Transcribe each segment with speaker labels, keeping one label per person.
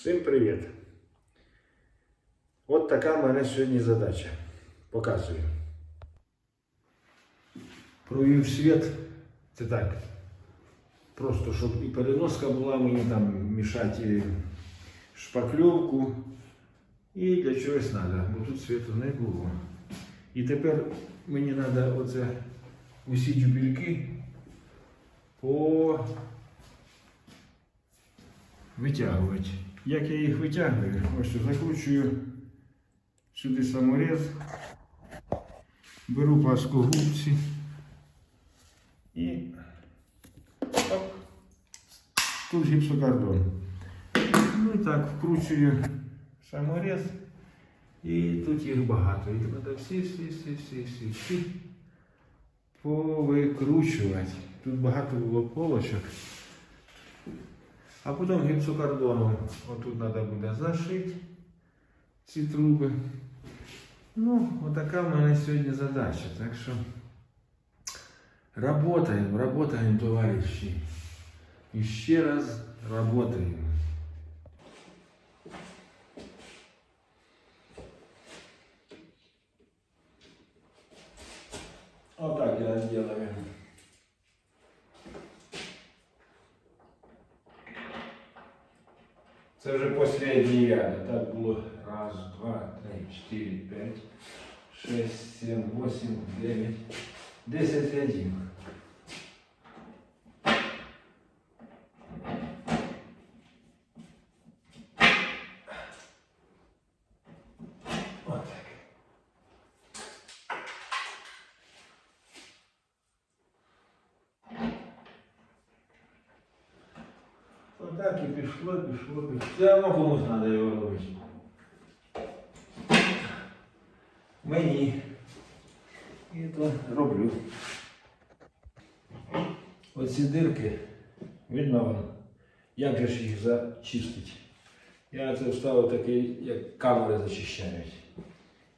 Speaker 1: Всім привіт! От така в мене сьогодні задача. Показую. Провів світ. Це так. Просто щоб і переноска була, мені там мішати шпакльовку. І для чогось треба, бо тут світу не було. І тепер мені треба оце усі дюбельки по витягувати. Як я їх витягую? Ось закручую сюди саморез, беру пласкогубці і оп, тут гіпсокартон. Ну і так, вкручую саморез. І тут їх багато. Їх треба всі, всі, всі, всі, всі, всі повикручувати. Тут багато було полочок. А потім гіпсокартоном отут треба буде зашити ці труби. Ну, отака в мене сьогодні задача. Так що работаємо, работаємо, товариші. І ще раз работаємо. Вот так я делаю. Це вже последній ряд. Так було раз, два, три, чотири, п'ять, шесть, сім, восемь, дев'ять, десять рядів. Отак. Отак і пішло. Все одно комусь треба його робити. Мені. І то роблю. Оці дирки, видно як же ж їх зачистити. Я це вставив такий, як камери зачищають.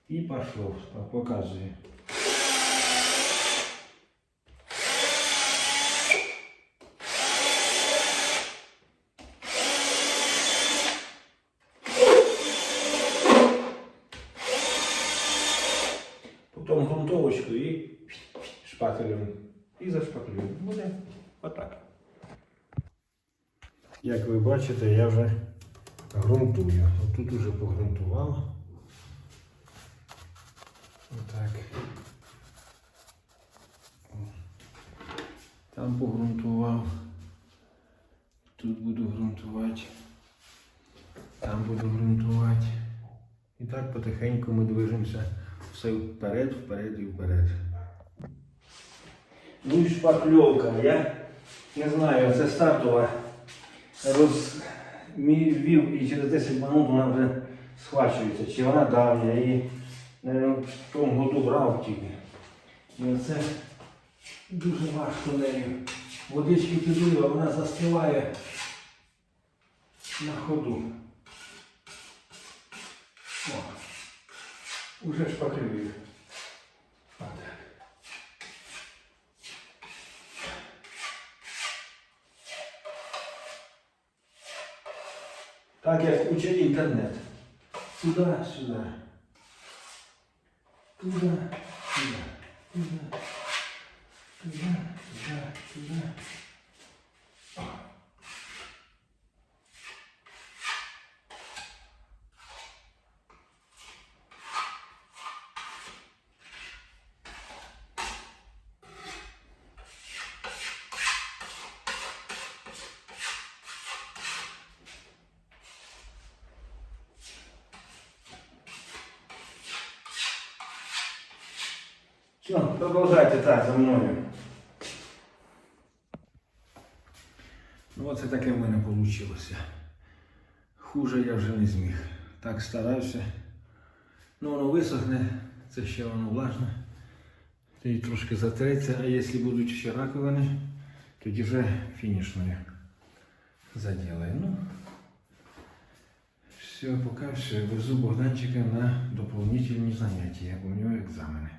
Speaker 1: І пішло, показую. Потім грунтовочку і шпателем. І зашпаклюю. Буде отак. Як ви бачите, я вже грунтую. Отут уже погрунтував. Отак. Там погрунтував. Тут буду грунтувати. Там буду грунтувати. І так потихеньку ми движемося все вперед, вперед і вперед. Ну і шпакльовка. Я не знаю, це стартова розвів і через 10 минут вона вже схвачується. Чи вона давня наверно, в тому году брав тільки. І оце дуже важко нею. Водички підлива, вона застиває на ходу. О. Уже шпаклюю. Отак. Так як учить інтернет. Туди, сюди. Туди, сюди. Туди. Туди, туди, Все, продовжайте так за мною. Ну оце таке в мене вийшло. Хуже я вже не зміг. Так старався. Ну воно висохне, це ще воно влажне. Тоді трошки затреться, а якщо будуть ще раковини, тоді вже фінішною заділаю. Ну, все, поки все. Везу Богданчика на дополнительні заняття, у нього екзамени.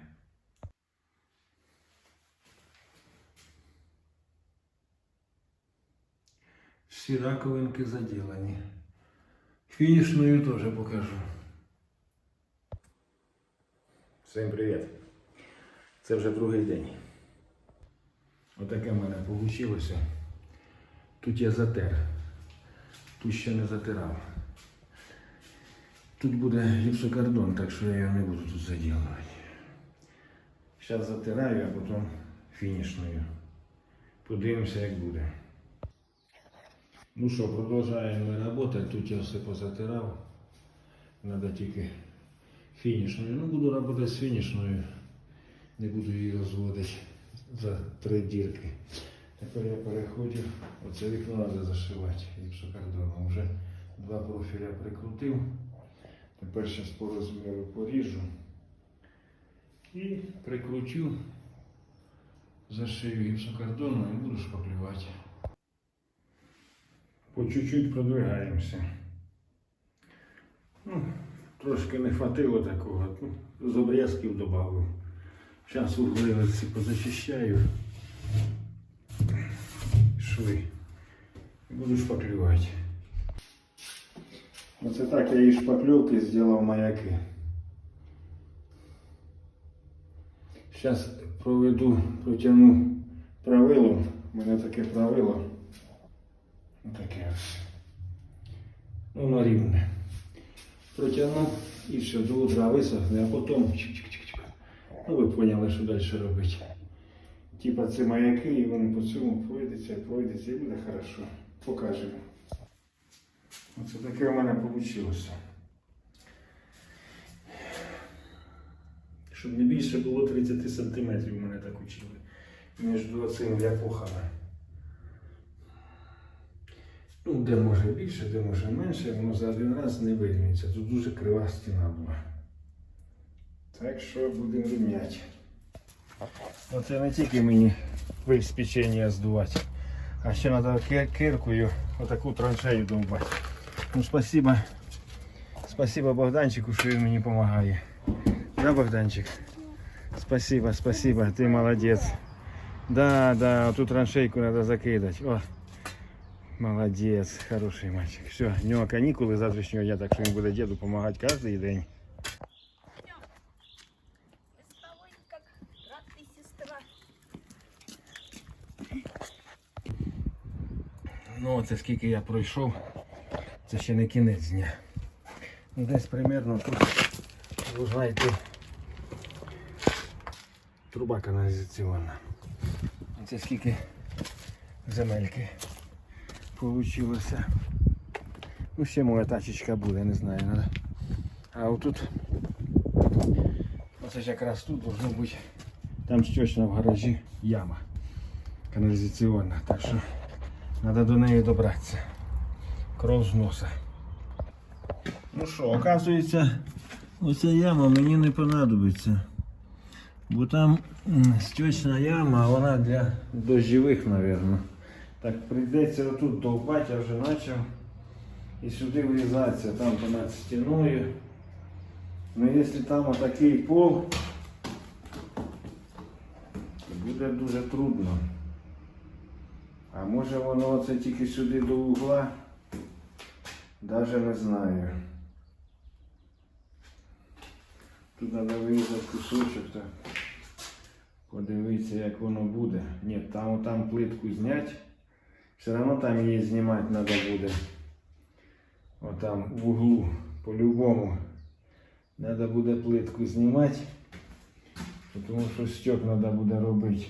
Speaker 1: Всі раковинки заділені. Фінішною теж покажу. Всім привіт. Це вже другий день. Отаке в мене вийшло. Тут я затер. Тут ще не затирав. Тут буде гіпсокардон, так що я його не буду тут заділувати. Зараз затираю, а потім фінішною. Подивимося, як буде. Ну що, продовжуємо роботи. Тут я все позатирав. Треба тільки фінішною. Ну, буду працювати з фінішною. Не буду її розводити за три дірки. Тепер я переходжу. Оце вікно треба зашивати гіпсокардоном. Вже два профіля прикрутив. Тепер зараз по розміру поріжу. І прикручу, зашию гіпсокардоном і буду шпаклювати. По чуть-чуть продвигаємося. Ну, трошки не хватило такого. Ну, з обрізків додав. Зараз угли оці позачищаю. Шви. Буду шпаклювати. Оце так я і шпакльовки зробив маяки. Зараз проведу, протягну правилом. У мене таке правило. Таке ось. Ну, на рівне. Протягну і все, до утра висохне, а потім. Ну ви поняли, що далі робити. Типа це маяки, і вони по цьому пройдеться, пройдеться і буде хорошо. Покажемо. Оце таке у мене вийшло. Щоб не більше було 30 сантиметрів, мене так учили. Між цими ляпухами. Ну, де може більше, де може менше, воно за один раз не вирівнюється. Тут дуже крива стіна була. Так що будемо рівняти. Оце не тільки мені печення здувати, а ще треба киркою отаку траншею довбати. Ну, спасибо. Спасибо Богданчику, що він мені допомагає. Да, Богданчик? Спасибо, спасибо, ты молодец. Да, да, тут траншейку надо закидать. О, молодец, хороший мальчик. Все, у него каникулы с завтрашнего дня, так что он будет деду помогать каждый день. Ну, це скільки я пройшов, це ще не кінець дня. Ну, десь примерно тут йти труба каналізаційна. Це скільки земельки получилося. Ну, ще моя тачечка буде, не знаю. Надо. А отут, оце ж якраз тут должно бути, там ж точно в гаражі яма каналізаційна. Так що Треба до неї добратися. Кров з носа. Ну що, оказується, оця яма мені не понадобиться. Бо там стічна яма, вона для дощових, мабуть. Так прийдеться отут довбати, я вже почав. І сюди врізатися, там понад стіною. Ну якщо там отакий пол, то буде дуже трудно. А може воно оце тільки сюди до угла? Даже не знаю. Тут треба вирізати кусочок так. Подивитися, як воно буде. Ні, там, там плитку зняти. Все одно там її знімати треба буде. Отам в углу, по-любому. Треба буде плитку знімати. Тому що стек треба буде робити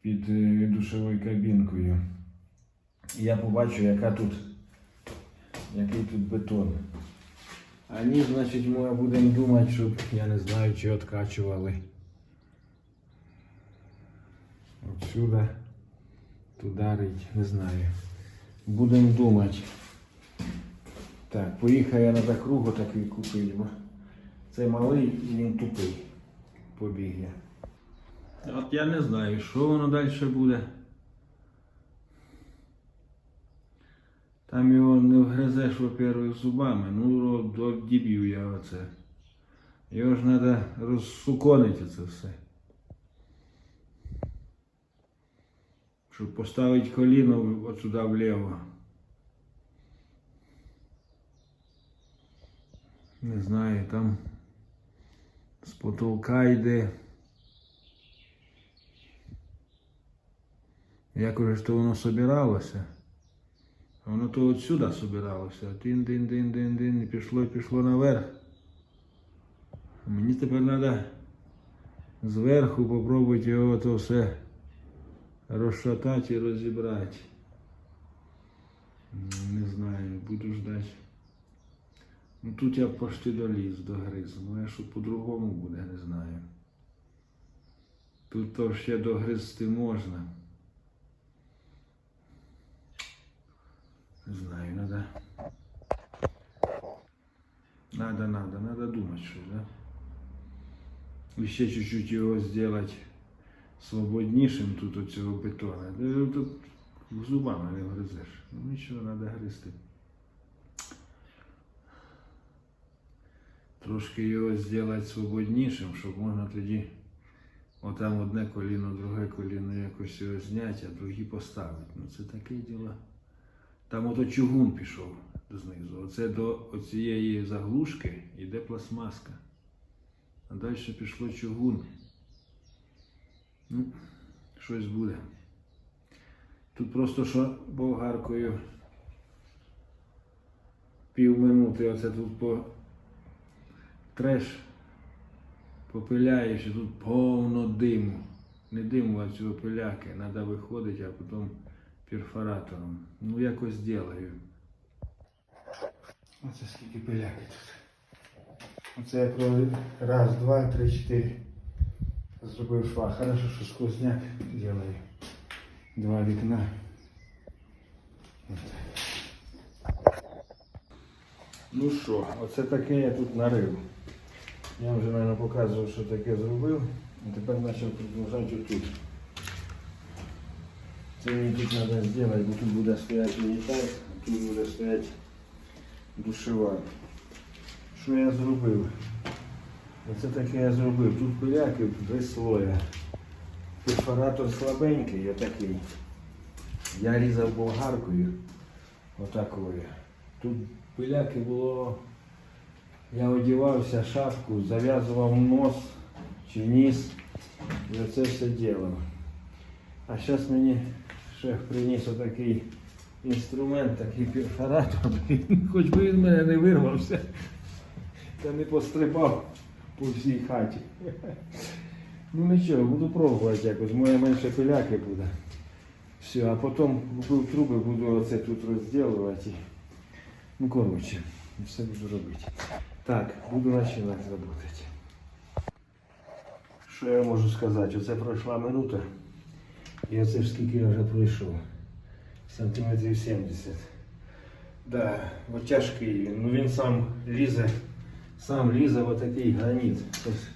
Speaker 1: під е, душовою кабінкою. Я побачу, яка тут, який тут бетон. А ні, значить, ми будемо думати, щоб, я не знаю, чи откачували. Отсюда туди рить, не знаю. Будемо думати. Так, поїхав я на кругу такий купити, бо це малий і він тупий. Побіг я. От я не знаю, що воно далі буде. Там його не вгризеш, во-первых, зубами. Ну, діб'ю я оце. Його ж треба розсуконити це все. Щоб поставити коліно от сюди вліво. Не знаю, там з потолка йде. Як уже то воно собиралося? Воно то отсюда собиралося. Дин, дин, дин, дин, дин, і пішло, і пішло наверх. Мені тепер треба зверху попробувати його то все розшатати і розібрати. М, Не знаю, буду ждати. Ну тут я почти доліз до гризу. Ну я що по-другому буде, не знаю. Тут то ще догризти можна. Не знаю, надо. Надо, надо, надо думать, что, да? І ще чуть-чуть його зробити Свободнішим тут от цього бетона. Та Тут зубами не гризеш. Ну нічого, треба гризти. Трошки його зробити свободнішим, щоб можна тоді отам одне коліно, друге коліно якось його зняти, а другі поставити. Ну це таке діло. Там ото чугун пішов знизу. Оце до оцієї заглушки йде пластмаска. А далі пішло чугун. Ну, щось буде. Тут просто що болгаркою півминути оце тут по треш попиляєш і тут повно диму. Не диму, а цього пиляки. Треба виходити, а потім перфоратором. Ну, якось зроблю. Оце скільки пиляки тут. Оце я про раз, два, три, чотири. Зробив шва. Хорошо, що сквозняк делаю. Два вікна. Ну що, оце таке я тут нарив. Я вже, мабуть, показував, що таке зробив. І тепер почав продовжувати отут. Це мені тут треба зробити, бо тут буде стояти унітаз, а тут буде стояти душева. Що я зробив? Оце таке я зробив. Тут пиляки три слоя. Перфоратор слабенький, отакий. Я різав болгаркою. Отакою. Тут пиляки було. Я одівався, шапку, зав'язував нос чи ніс. І оце все ділав. А зараз мені шеф приніс отакий інструмент, такий перфоратор. Хоч би він мене не вирвався. Та не пострибав по всій хаті. Ну нічого, буду пробувати якось, моє менше пиляки буде. Все, а потім купив труби, буду оце тут розділувати. Ну коротше, все буду робити. Так, буду починати працювати. Що я можу сказати? Оце пройшла минута. І оце ж скільки я вже пройшов. Сантиметрів 70. Да, тяжкий він. Ну він сам лізе, сам лізе в отакий граніт. Ось,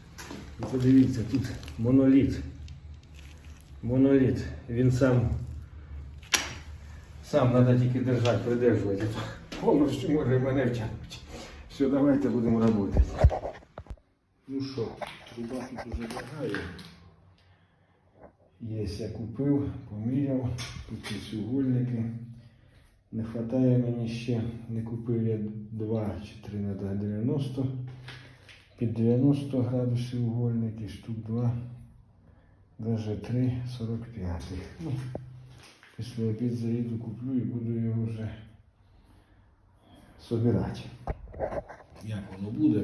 Speaker 1: подивіться, тут моноліт. Моноліт. Він сам. Сам треба тільки держати, придержувати. Повністю може мене втягнути. Все, давайте будемо працювати. Ну що, труба тут уже лягає. Є, я купив, поміряв, тут є сюгольники. Не вистачає мені ще, не купив я 2 чи 3 на 90. Під 90 градусів угольники, штук 2, навіть 3 45. Ну, після обід заїду, куплю і буду його вже собирати. Як воно буде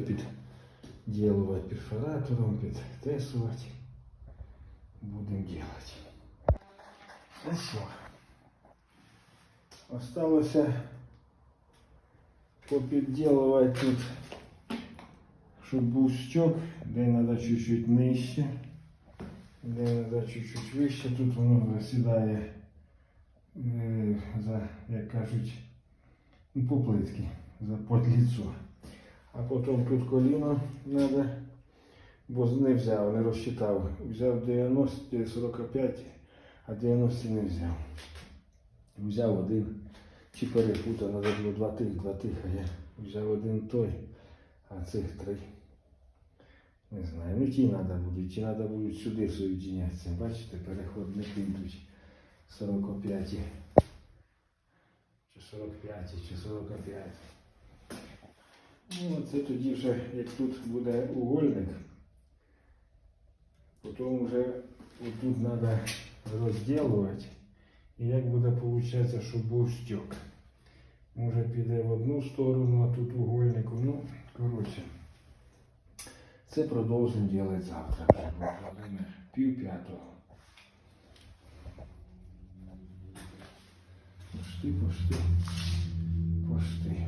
Speaker 1: підділувати перфоратором, підтесувати. Будемо делать. Ну що, осталося попідділувати тут, щоб був стьок, де треба чуть-чуть нижче, де треба чуть-чуть вище. Тут воно засідає, е, за, як кажуть, ну, по плитки, за подліцо. А потім тут коліно треба бо не взяв, не розчитав. Взяв 90, 45, а 90 не взяв. Взяв один, чи перепутав, треба було два тих, два тих, а я взяв один той, а цих три. Не знаю, ну ті треба будуть, ті треба будуть сюди соєдинятися. Бачите, переходники йдуть 45 чи 45 чи 45. Ну, це тоді вже, як тут буде угольник, потім вже тут треба розділувати. І як буде виходить, щоб був стік. Може піде в одну сторону, а тут угольнику. Ну, коротше. Це продовжимо робити завтра. Пів п'ятого. Пошти, пошти, пошти.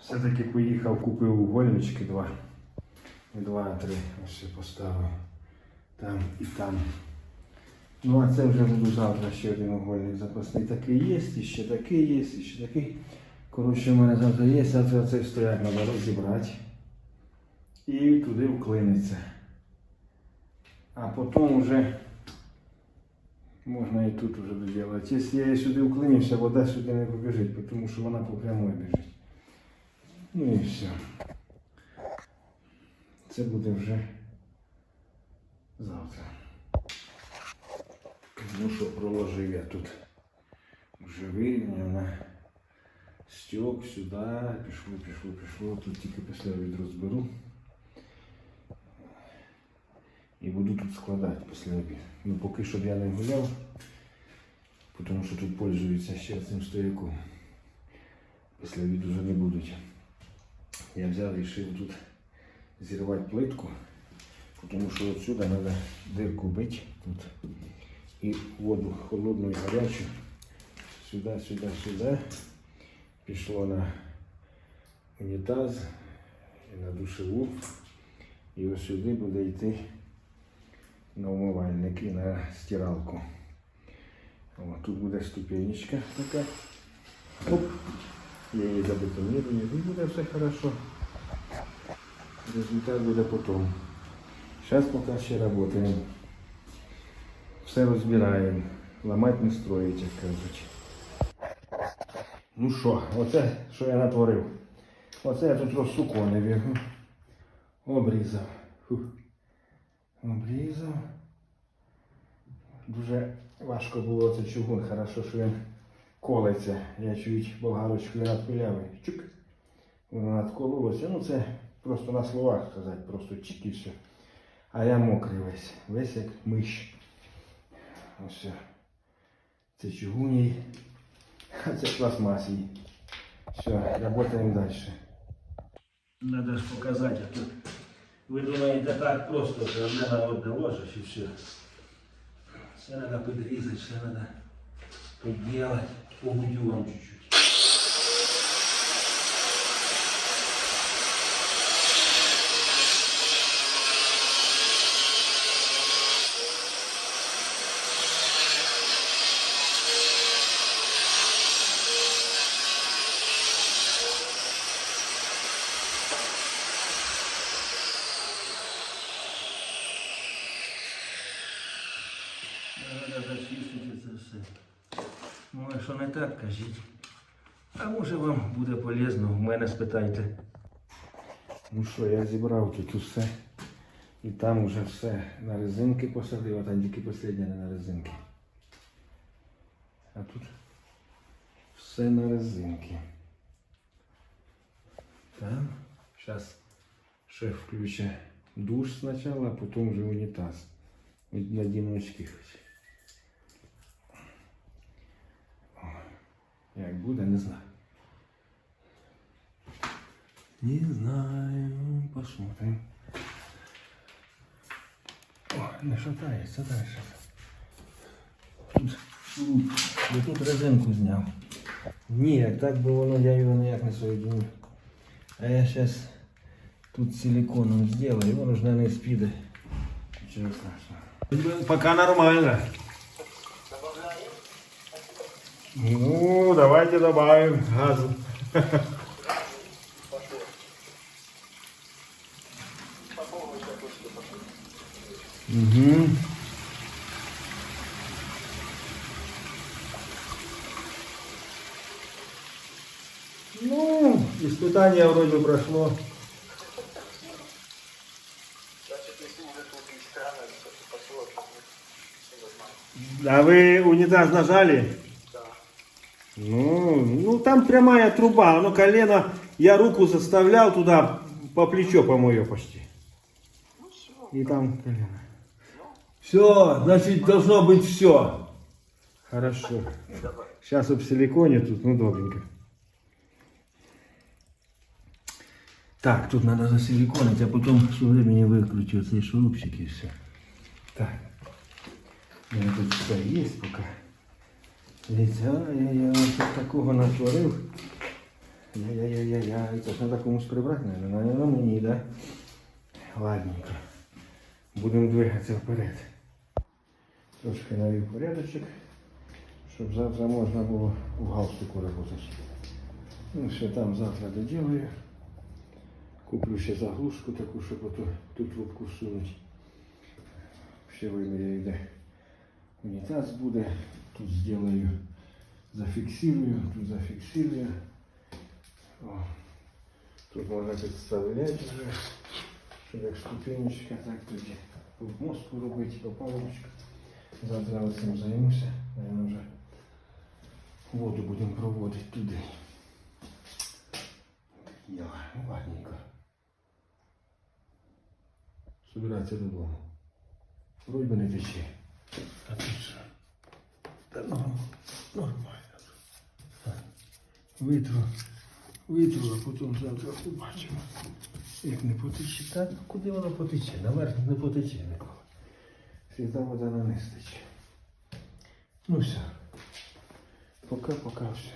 Speaker 1: Все-таки поїхав, купив угольнички два. Два, три. Ось ще поставив. Там і там. Ну а це вже буду завтра ще один угольник запасний. Такий є, і ще такий є, і ще такий. Коротше, у мене завтра є, завтра цей стояк треба розібрати. І туди вклиниться. А потім вже можна і тут вже доділати. Якщо я сюди вклинився, вода сюди не побіжить, тому що вона по прямой біжить. Ну і все. Це буде вже завтра. Ну що, проложив я тут вже вирівняв на стьок сюди, пішло, пішло, пішло. Тут тільки після обіду зберу. І буду тут складати після обіду. Ну поки щоб я не гуляв, тому що тут пользуються ще цим стояком. Після обіду вже не будуть. Я взяв і вирішив тут зірвати плитку, тому що отсюда треба дирку бити тут. І воду холодну і гарячу сюди, сюди, сюди. Пішло на унітаз і на душеву. І ось сюди буде йти на умивальник і на стиралку. О, тут буде ступенечка така. Оп. Я її забетонірую і буде все хорошо. Результат буде потім. Зараз поки ще працюємо. Все розбираємо. Ламати не строїть, як кажуть. Ну що, оце, що я натворив. Оце я тут розсуконив. Обрізав. Фух. Обрізав. Дуже важко було цей чугун, хорошо, що він колеться. Я чуть болгарочкою надпиляв. Чук. Воно надкололося. Ну це просто на словах сказати, просто чик і все. А я мокрий весь, весь як миш. Ось. все. Це чугуній, а це пластмасій. Все, работаємо далі. Надо ж показати, а тут ви думаєте так просто, що одне на одне ложиш і все. Все треба підрізати, все треба поділати. Погудю вам чуть-чуть. Треба зачистити це все. Може, що не так, кажіть. А може вам буде полезно, в мене спитайте. Ну що, я зібрав тут усе. І там вже все на резинки посадив, а там тільки останнє не на резинки. А тут все на резинки. Там. Зараз шеф включить душ спочатку, а потім вже унітаз. На дімочки хоч. Як буде, не знаю. Не знаю, посмотрим. О, не шатається далі. Тут, тут, я тут резинку зняв. Ні, так би воно, я його ніяк не соєдиню. А я зараз тут силиконом сделаю, і воно ж на низ піде. Нічого страшного. Пока нормально. Ну, давайте добавим газу. Угу. Ну, испытание вроде прошло. А вы унитаз нажали? Ну, ну там прямая труба, оно колено, я руку заставлял туда, по плечо, по-моему, почти. И там колено. Все, значит, должно быть все. Хорошо. Сейчас об силиконе тут, ну, добренько. Так, тут надо засиликонить, а потом все времени выкрутить вот эти шурупчики и все. Так. У мене тут все є поки. Дивіться, я, тут такого натворив. Я-я-я-я-я. Це ж треба комусь прибрати, наверное. Наверное, мені, да? Ладненько. Будемо двигатися вперед. Трошки навів порядочок, щоб завтра можна було в галстуку працювати. Ну, все там завтра доділаю. Куплю ще заглушку таку, щоб ту трубку всунуть. Ще виміряю, де унітаз буде. Тут зроблю, зафіксирую, тут зафіксирую. О. Тут можна підставляти вже, щоб як ступенечка, так по мозку робити, по палочку. Завтра цим займуся, наверное, вже воду будемо проводити туди. Я, ладненько. Собираться додому. Вроді не тече. А тут що? Та норм- нормально. Витру, витру, а потім завтра побачимо. Як не потече, так куди воно потече? Наверх не потече ніколи. Світа вода на стече. Ну все. Пока-пока все.